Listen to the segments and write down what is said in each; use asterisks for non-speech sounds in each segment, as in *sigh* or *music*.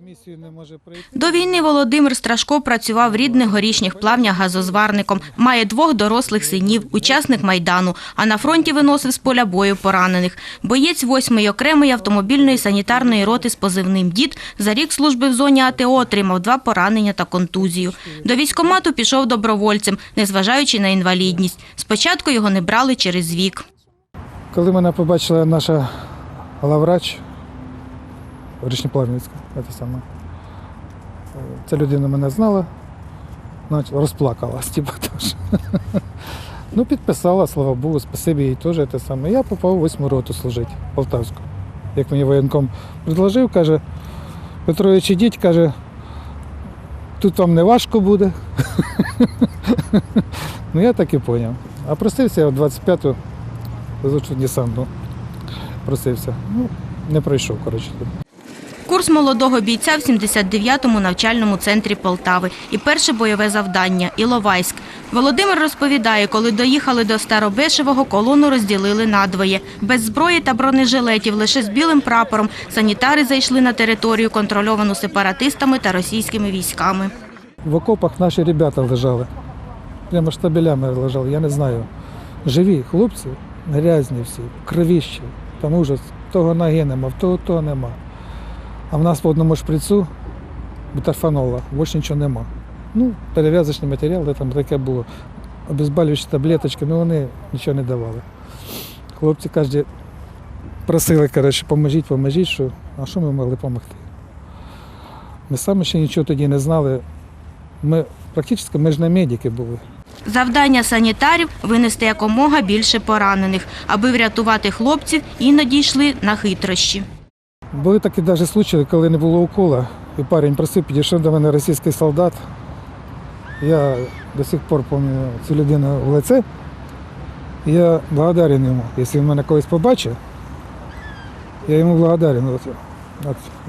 Комісію не може пройти. До війни Володимир Страшко працював в рідних горішніх плавнях газозварником. Має двох дорослих синів, учасник Майдану, а на фронті виносив з поля бою поранених. Боєць 8-ї окремої автомобільної санітарної роти з позивним «Дід» за рік служби в зоні АТО отримав два поранення та контузію. До військкомату пішов добровольцем, незважаючи на інвалідність. Спочатку його не брали через вік. Коли мене побачила наша главврач Це саме. Ця людина мене знала, розплакалась, типу, теж. *laughs* Ну, підписала, слава Богу, спасибі їй теж те саме. Я попав у восьму роту служити, Полтавську. Як мені воєнком предложив, каже, Петрович, ідіть, каже, тут вам не важко буде. *laughs* Ну я так і зрозумів. А просився я в 25-ту Зачу десантну просився. Ну, не пройшов, коротше. Курс молодого бійця в 79-му навчальному центрі Полтави. І перше бойове завдання – Іловайськ. Володимир розповідає, коли доїхали до Старобешевого, колону розділили надвоє. Без зброї та бронежилетів, лише з білим прапором, санітари зайшли на територію, контрольовану сепаратистами та російськими військами. В окопах наші ребята лежали. Прямо штабелями лежали, я не знаю. Живі хлопці, грязні всі, кровіщі. Там ужас. Того ноги нема, в того того нема. А в нас по одному шприцу бутафанола, більше нічого нема. Ну, перев'язочний матеріал, де там таке було. Обезболюючі таблеточки, ну вони нічого не давали. Хлопці кожні просили, коротше, поможіть, поможіть, що, а що ми могли допомогти? Ми самі ще нічого тоді не знали. Ми практично ми ж не медики були. Завдання санітарів – винести якомога більше поранених. Аби врятувати хлопців, іноді йшли на хитрощі. Були такі навіть случаї, коли не було укола, і парень просив, підійшов до мене російський солдат. Я до сих пор пам'ятаю цю людину в лице. Я благодарен йому. Якщо він мене колись побачив, я йому благодарен.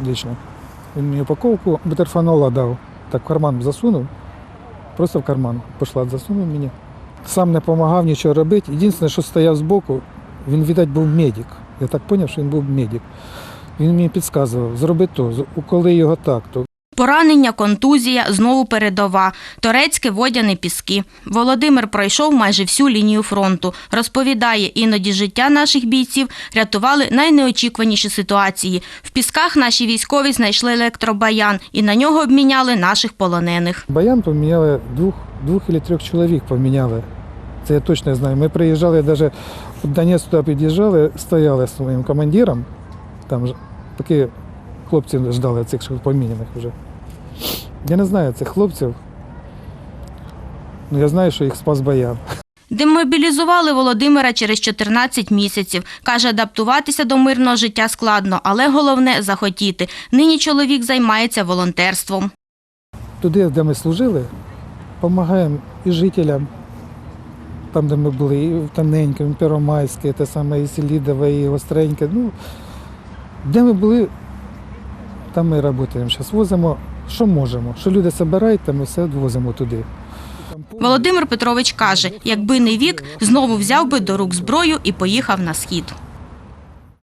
Лично. Він мені упаковку бутерфанола дав. Так в карман засунув. Просто в карман пішла, засунув мені. Сам не допомагав нічого робити. Єдине, що стояв збоку, він, видать, був медик. Я так зрозумів, що він був медик. Він мені підказував, зроби то, уколи його так, то. Поранення, контузія, знову передова. Торецьке, водяні піски. Володимир пройшов майже всю лінію фронту. Розповідає, іноді життя наших бійців рятували найнеочікуваніші ситуації. В пісках наші військові знайшли електробаян і на нього обміняли наших полонених. Баян поміняли двох, двох або трьох чоловік поміняли. Це я точно знаю. Ми приїжджали, навіть в Донець туди під'їжджали, стояли з своїм командиром. Там такі хлопці ждали цих поміняних вже. Я не знаю цих хлопців. Ну я знаю, що їх спас баян. Демобілізували Володимира через 14 місяців. Каже, адаптуватися до мирного життя складно, але головне – захотіти. Нині чоловік займається волонтерством. Туди, де ми служили, допомагаємо і жителям, там, де ми були, і в Тоненькому, і Первомайське, те саме, і Селідове, і Остреньке. Ну, де ми були, там ми працюємо. Зараз возимо, що можемо. Що люди збирають, там ми все возимо туди. Володимир Петрович каже, якби не вік, знову взяв би до рук зброю і поїхав на схід.